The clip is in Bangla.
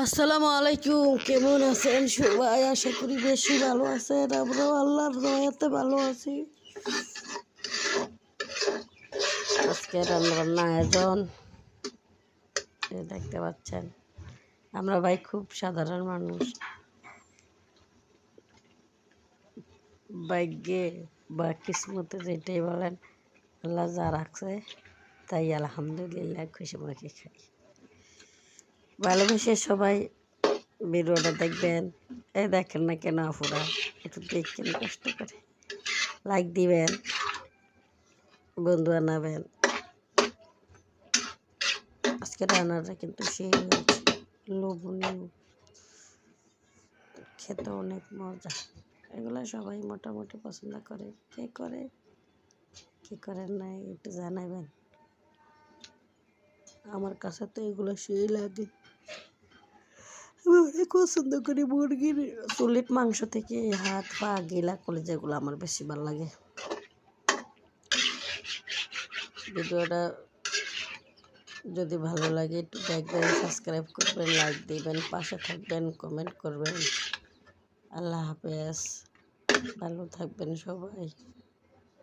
আসসালামু আলাইকুম, কেমন আছেন সবাই? আশা করি বেশি ভালো আছেন, আমরাও আল্লাহর দয়াতে ভালো আছি। আজকে রান্না আয়োজন দেখতে পাচ্ছেন, আমরা ভাই খুব সাধারণ মানুষ। ভাগ্যে বা কিসমতে যেটাই বলেন, আল্লাহ যা রাখছে, তাই আলহামদুলিল্লাহ খুশি মাখি খাই। ভালোবেসে সবাই ভিডিওটা দেখবেন। এই দেখেন না কেন আপুরা? একটু দেখছেন কষ্ট করে। লাইক দিবেন, বন্ধু আনাবেন আজকে রান্নাটা কিন্তু সেই লোভনীয়। খেতে অনেক মজা। এগুলো সবাই মোটামুটি পছন্দ করে। কে করে? কে করেন না একটু জানাবেন। আমার কাছে তো এগুলো সেই লাগে। আমি অনেক পছন্দ করি মুরগির। চুলিট মাংস থেকে হাত, পা, গিলা কলেজাগুলো আমার বেশি ভালো লাগে। ভিডিওটা যদি ভালো লাগে, একটু দেখবেন সাবস্ক্রাইব করবেন লাইক দিবেন, পাশে থাকবেন কমেন্ট করবেন। আল্লাহ হাফেজ। ভালো থাকবেন সবাই।